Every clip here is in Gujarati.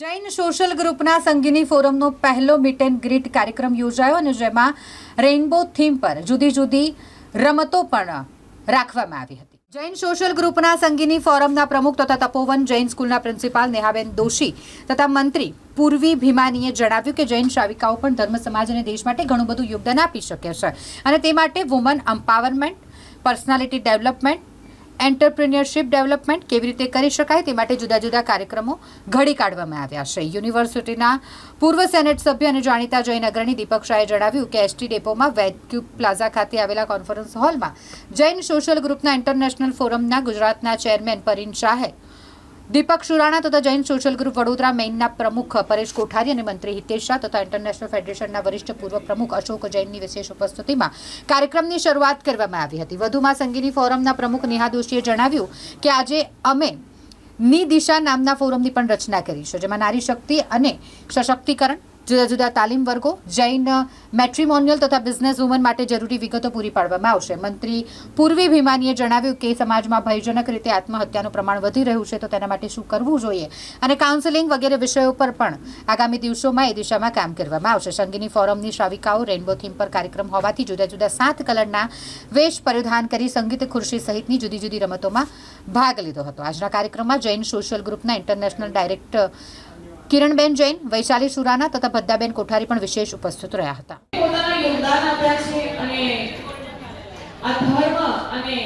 જૈન સોશિયલ ગ્રુપના સંગીની ફોરમનો પહેલો મીટ એન્ડ ગ્રીટ કાર્યક્રમ યોજાયો અને જેમાં રેઇનબો થીમ પર જુદી જુદી રમતો પણ રાખવામાં આવી હતી. જૈન સોશિયલ ગ્રુપના સંગીની ફોરમના પ્રમુખ તથા તપોવન જૈન સ્કૂલના પ્રિન્સિપાલ નેહાબેન દોશી તથા મંત્રી પૂર્વી ભીમાનીએ જણાવ્યું કે જૈન શ્રાવિકાઓ પણ ધર્મ, સમાજ અને દેશ માટે ઘણું બધું યોગદાન આપી શકે છે અને તે માટે woman empowerment personality development entrepreneurship development કેવી રીતે કરી શકાય તે માટે જુદા જુદા કાર્યક્રમો ઘડી કાઢવામાં આવ્યા છે. યુનિવર્સિટીના પૂર્વ સેનેટ સભ્ય અને જાણીતા જૈન અગ્રણી દીપક શાહે જણાવ્યું કે એસટી ડેપોમાં વેદક્યુબ પ્લાઝા ખાતે આવેલા કોન્ફરન્સ હોલમાં જૈન સોશિયલ ગ્રુપના ઇન્ટરનેશનલ ફોરમના ગુજરાતના ચેરમેન પરીન શાહે દીપક સુરાણા તથા જૈન સોશિયલ ગ્રુપ વડોદરા મેઇનના પ્રમુખ પરેશ કોઠારી અને મંત્રી હિતેશ શાહ તથા ઇન્ટરનેશનલ ફેડરેશનના વરિષ્ઠ પૂર્વ પ્રમુખ અશોક જૈનની વિશેષ ઉપસ્થિતિમાં કાર્યક્રમની શરૂઆત કરવામાં આવી હતી. વધુમાં સંગીની ફોરમના પ્રમુખ નેહા દોશીએ જણાવ્યું કે આજે અમે ની દિશા નામના ફોરમની પણ રચના કરી છે, જેમાં નારી શક્તિ અને સશક્તિકરણ જુદા જુદા તાલીમ વર્ગો, જૈન મેટ્રિમોનિયલ તથા બિઝનેસ વુમન માટે જરૂરી વિગતો પૂરી પાડવામાં આવશે. મંત્રી પૂર્વી ભીમાનીએ જણાવ્યું કે સમાજમાં ભયજનક રીતે આત્મહત્યાનું પ્રમાણ વધી રહ્યું છે, તો તેના માટે શું કરવું જોઈએ? અને કાઉન્સેલિંગ વગેરે વિષયો પર પણ આગામી દિવસોમાં એ દિશામાં કામ કરવામાં આવશે. સંગીની ફોરમની શ્રાવિકાઓ રેનબો થીમ પર કાર્યક્રમ હોવાથી જુદા જુદા સાત કલરના વેશ પરિધાન કરી સંગીત ખુરશી સહિતની જુદી જુદી રમતોમાં ભાગ લીધો હતો. આજના કાર્યક્રમમાં જૈન સોશિયલ ગ્રુપના ઇન્ટરનેશનલ ડાયરેક્ટર કિરણબેન જૈન વૈશાલી સુરાના તથા ભદ્દાબેન કોઠારી પણ વિશેષ ઉપસ્થિત રહ્યા હતા. પોતાના યોગદાન આપ્યા છે અને આ ધર્મ અને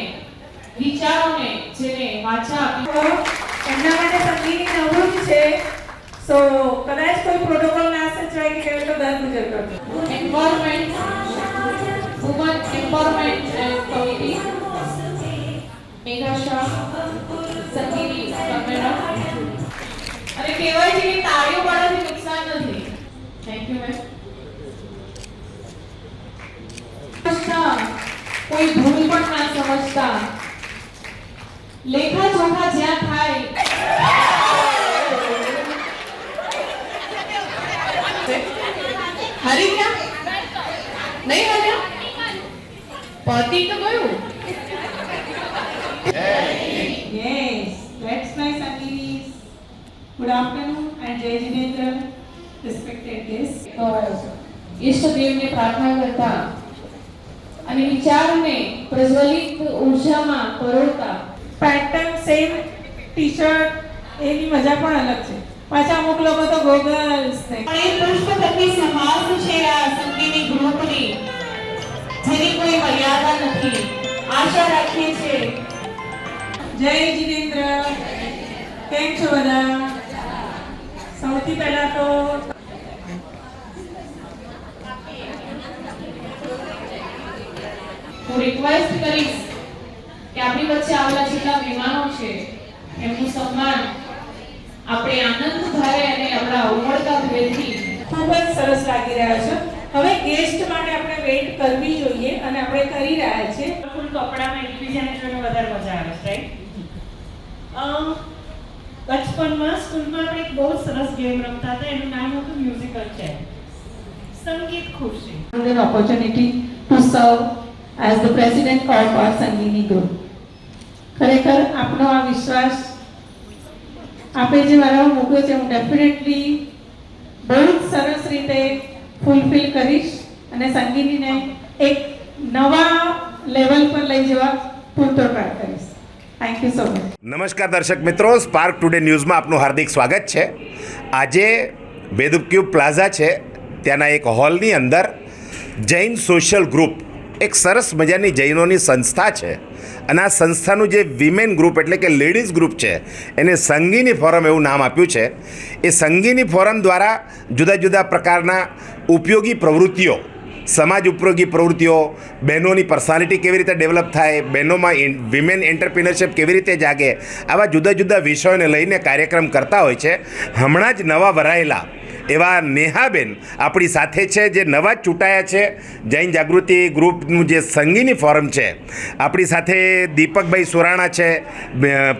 વિચારોને જેને વાચા એમના માટે સંગીની નવરું છે. સો કદાચ કોઈ પ્રોટોકોલ ના સચવાય કે કેવી તો દર ગુજર કરતો environment woman empowerment committee Megha Shah Sangini કમેરા અને કહેવાય છે કે તાળીઓ પાડવાથી નુકસાન નથી. થેન્ક યુ મેમ સમજતા. કોઈ ભૂલ પણ ના સમજતા. લેખા જોખા જ્યાં થાય. હારી ગયા? નહીં હર્યા? પતિ તો ગયું. Good afternoon and Jai Jinendra, respected guests. ઈષ્ટદેવને પ્રાર્થના કરતા અને વિચારને પ્રજ્વલિત ઉર્જામાં પરોળતા. પેટર્ન સેમ ટી શર્ટ એની મજા પણ અલગ છે. પાછા અમુક લોકો તો ગોગલ્સ ને પણ એ પુષ્પગતિ સમાજ છે આ સંગીની ગ્રુપની જેની કોઈ મર્યાદા નથી. આશા રાખીએ છીએ. જય જીનેન્દ્ર કેમ છો બધા? સૌથી પહેલા તો હું રિક્વેસ્ટ કરીશ કે આપણી વચ્ચે આવેલા જેટલા મહેમાનો છે એમનું સન્માન આપણે આનંદ ભારે અને આપણા ઉમળતા ભેદથી ખૂબ જ સરસ લાગી રહ્યા છે. હવે ગેસ્ટ માટે આપણે વેઇટ કરવી જોઈએ અને આપણે કરી રહ્યા છીએ. ફૂલ કપડામાં એકબીજાને જોઈને વધારે મજા આવે છે રાઈટ બચપનમાં સ્કૂલમાં આપણે એક બહુ સરસ ગેમ રમતા હતા, એનું નામ હતું મ્યુઝિકલ ચેર સંગીત ખુરશી. An opportunity to serve as the president of our Sangini group. ખરેખર, આપનો આ વિશ્વાસ, આપે જે મારા મૂક્યો છે, હું ડેફિનેટલી બહુ જ સરસ રીતે ફૂલફિલ કરીશ અને સંગીનીને એક નવા લેવલ પર લઈ જવા પૂરતો ટ્રાય કરીશ. નમસ્કાર દર્શક મિત્રો સ્પાર્ક ટુડે ન્યૂઝમાં આપનું હાર્દિક સ્વાગત છે. આજે વેદુક્યુબ પ્લાઝા છે. ત્યાંના એક હોલની અંદર જૈન સોશિયલ ગ્રુપ એક સરસ મજાની જૈનોની સંસ્થા છે. અને આ સંસ્થાનું જે વિમેન ગ્રુપ એટલે કે લેડીઝ ગ્રુપ છે, એને સંગીની ફોરમ એવું નામ આપ્યું છે. એ સંગીની ફોરમ દ્વારા જુદા જુદા પ્રકારના ઉપયોગી પ્રવૃત્તિઓ સમાજ ઉપયોગી પ્રવૃત્તિઓ, બહેનોની પર્સનાલિટી કેવી રીતે ડેવલપ થાય, બહેનોમાં વિમેન એન્ટરપ્રિનરશિપ કેવી રીતે જાગે, આવા જુદા જુદા વિષયોને લઈને કાર્યક્રમ કરતા હોય છે. હમણાં જ નવા વરાયેલા એવા નેહાબેન આપણી સાથે છે, જે નવા ચૂંટાયા છે. જૈન જાગૃતિ ગ્રુપનું જે સંગીની ફોરમ છે, આપણી સાથે દીપકભાઈ સુરાણા છે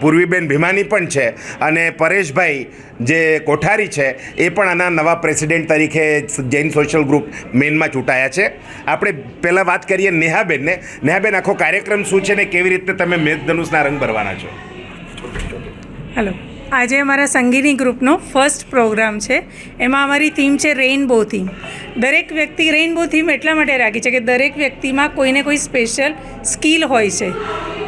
પૂર્વીબેન ભીમાની પણ છે અને પરેશભાઈ જે કોઠારી છે, એ પણ આના નવા પ્રેસિડેન્ટ તરીકે જૈન સોશિયલ ગ્રુપ મેઇનમાં ચૂંટાયા છે. આપણે પહેલાં વાત કરીએ નેહાબેનને. નેહાબેન, આખો કાર્યક્રમ શું છે ને કેવી રીતે તમે મેઘધનુષના રંગ ભરવાના છો? હેલો આજે અમારા સંગીની ગ્રુપનો ફર્સ્ટ પ્રોગ્રામ છે. એમાં અમારી થીમ છે રેઇનબો થીમ દરેક વ્યક્તિ રેઇનબો થીમ એટલા માટે રાખી છે કે દરેક વ્યક્તિમાં કોઈને કોઈ સ્પેશિયલ સ્કિલ હોય છે.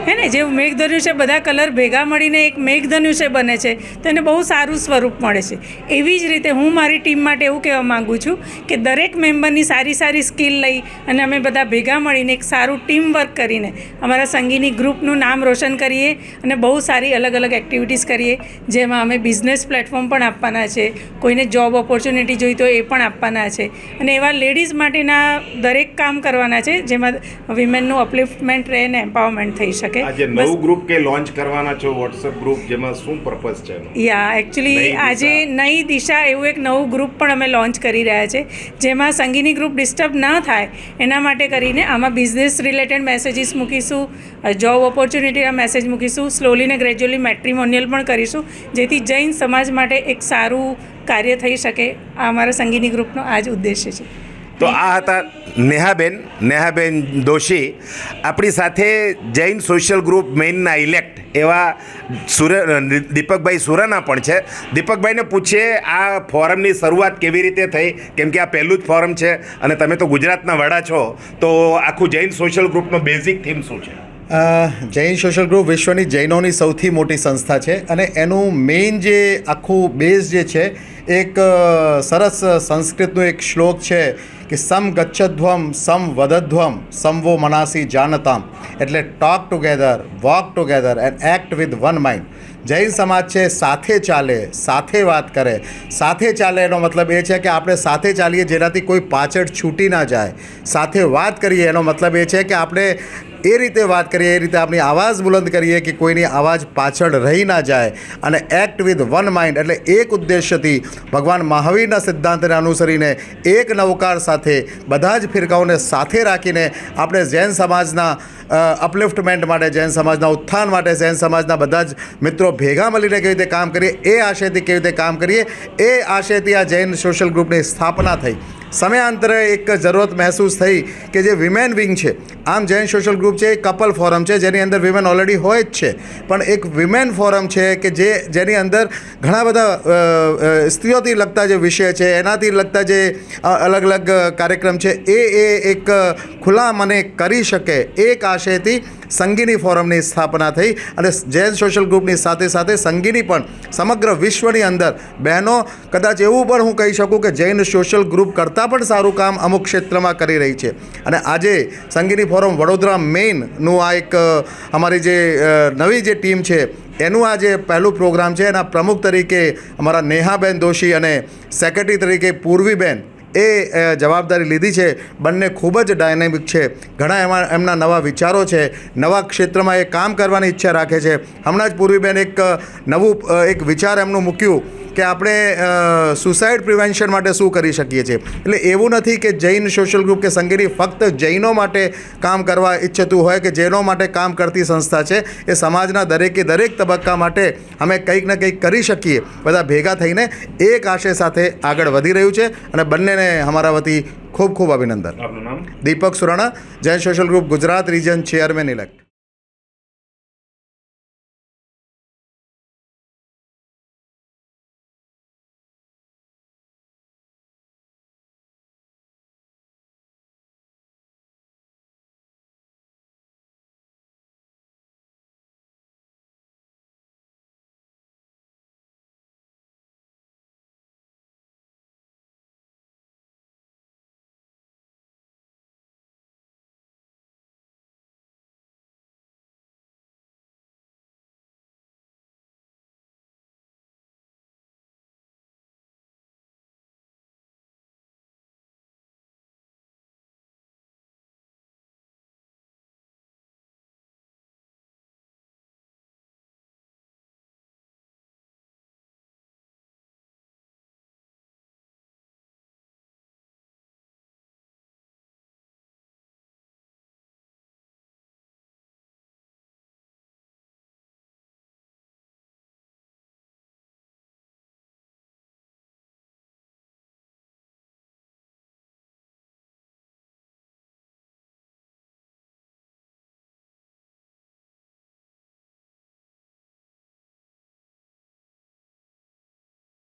હે ને, જે મેઘધનુષ્ય બધા કલર ભેગા મળીને એક મેઘધનુષ્ય બને છે, તો એને બહુ સારું સ્વરૂપ મળે છે. એવી જ રીતે હું મારી ટીમ માટે એવું કહેવા માગું છું કે દરેક મેમ્બરની સારી સારી સ્કિલ લઈ અને અમે બધા ભેગા મળીને એક સારું ટીમ વર્ક કરીને અમારા સંગીની ગ્રુપનું નામ રોશન કરીએ અને બહુ સારી અલગ અલગ એક્ટિવિટીઝ કરીએ, જેમાં અમે બિઝનેસ પ્લેટફોર્મ પણ આપવાના છે, કોઈને જોબ ઓપોર્ચ્યુનિટી જોઈતો તો એ પણ આપવાના છે. અને એવા લેડીઝ માટેના દરેક કામ કરવાના છે, જેમાં વિમેનનું અપલિફ્ટમેન્ટ રહે ને, એમ્પાવરમેન્ટ થઈ શકે. આજે નવું ગ્રુપ કે લોન્ચ કરવાના છો વોટ્સએપ ગ્રુપ જેમાં શું પર્પઝ છે યા એકચ્યુઅલી આજે નઈ દિશા એવું એક નવું ગ્રુપ પણ અમે લોન્ચ કરી રહ્યા છે જેમાં સંગીની ગ્રુપ ડિસ્ટર્બ ન થાય એના માટે કરીને આમાં બિઝનેસ રિલેટેડ મેસેજીસ મૂકીશું જોબ ઓપોર્ચ્યુનિટીના મેસેજ મૂકીશું સ્લોલી ને ગ્રેજ્યુઅલી મેટ્રીમોનિયલ પણ કરીશું જેથી જૈન સમાજ માટે એક સારું કાર્ય થઈ શકે આ અમારા સંગીની ગ્રુપનો આ જ ઉદ્દેશ્ય છે. તો આ હતા નેહાબેન. નેહાબેન દોશી. આપણી સાથે જૈન સોશિયલ ગ્રુપ મેઇનના ઇલેક્ટ એવા સુર દીપકભાઈ સુરાના પણ છે. દીપકભાઈને પૂછીએ, આ ફોરમની શરૂઆત કેવી રીતે થઈ? કેમ કે આ પહેલું જ ફોરમ છે અને તમે તો ગુજરાતના વડા છો. તો આખું જૈન સોશિયલ ગ્રુપનો બેઝિક થીમ શું છે? જૈન સોશિયલ ગ્રુપ વિશ્વની જૈનોની સૌથી મોટી સંસ્થા છે અને એનું મેઇન જે આખું બેઝ જે છે, એક સરસ સંસ્કૃતનો એક શ્લોક છે કે સમ ગચ્છધ્વમ, સમ વદધ્વમ સમવો મનાસી જાનતામ. એટલે talk together walk together and act with one mind Jain સમાજ છે, સાથે ચાલે, સાથે વાત કરે. સાથે ચાલે એનો મતલબ એ છે કે આપણે સાથે ચાલીએ જેનાથી કોઈ પાછળ છૂટી ના જાય. સાથે વાત કરીએ એનો મતલબ એ છે કે આપણે એ રીતે વાત કરીએ, એ રીતે આપણી આવાજ બુલંદ કરીએ કે કોઈની આવાજ પાછળ રહી ના જાય અને એક્ટ વિથ વન માઇન્ડ એટલે એક ઉદ્દેશ્યથી ભગવાન મહાવીરના સિદ્ધાંતને અનુસરીને એક નવકાર સાથે બધા જ ફિરકાઓને સાથે રાખીને આપણે જૈન સમાજના અપલિફ્ટમેન્ટ માટે, જૈન સમાજના ઉત્થાન માટે, જૈન સમાજના બધા જ મિત્રો ભેગા મળીને કેવી રીતે કામ કરીએ, એ આશયથી કેવી રીતે કામ કરીએ, એ આશયથી આ જૈન સોશિયલ ગ્રુપની સ્થાપના થઈ. સમયાંતરે એક જરૂરત મહેસૂસ થઈ કે જે વિમેન વિંગ છે. આમ જૈન સોશિયલ ગ્રુપ છે, એ કપલ ફોરમ છે, જેની અંદર વિમેન ઓલરેડી હોય જ છે. પણ એક વિમેન ફોરમ છે કે જે, જેની અંદર ઘણા બધા સ્ત્રીઓથી લગતા જે વિષય છે, એનાથી લગતા જે અલગ અલગ કાર્યક્રમ છે, એ એ એક ખુલ્લા મને કરી શકે એક આશયથી સંગીની ફોરમની સ્થાપના થઈ અને જૈન સોશિયલ ગ્રુપની સાથે સાથે સંગીની પણ સમગ્ર વિશ્વની અંદર બહેનો કદાચ એવું પણ હું કહી શકું કે જૈન સોશિયલ ગ્રુપ કરતાં પણ સારું કામ અમુક ક્ષેત્રમાં કરી રહી છે. અને આજે સંગીની ફોરમ વડોદરા મેઇનનું આ એક અમારી જે નવી જે ટીમ છે, એનું આ જે પહેલું પ્રોગ્રામ છે, એના પ્રમુખ તરીકે અમારા નેહાબેન દોશી અને સેક્રેટરી તરીકે પૂર્વીબેન એ જવાબદારી લીધી છે. બંને ખૂબ જ ડાયનેમિક છે. ઘણા એમાં એમના નવા વિચારો છે. નવા ક્ષેત્રમાં એ કામ કરવાની ઈચ્છા રાખે છે. હમણાં જ પૂર્વીબેન એક નવું એક વિચાર એમનું મૂક્યું કે આપણે સુસાઇડ પ્રિવેન્શન માટે શું કરી શકીએ છીએ. એટલે એવું નથી કે જૈન સોશિયલ ગ્રુપ કે સંગીની ફક્ત જૈનો માટે કામ કરવા ઈચ્છતું હોય કે જૈનો માટે કામ કરતી સંસ્થા છે. એ સમાજના દરેકે દરેક તબક્કા માટે અમે કંઈક ને કંઈક કરી શકીએ. બધા ભેગા થઈને એક આશય સાથે આગળ વધી રહ્યું છે અને બંનેને અમારા વતી ખૂબ ખૂબ અભિનંદન Deepak Surana Jain social group Gujarat region chairman elect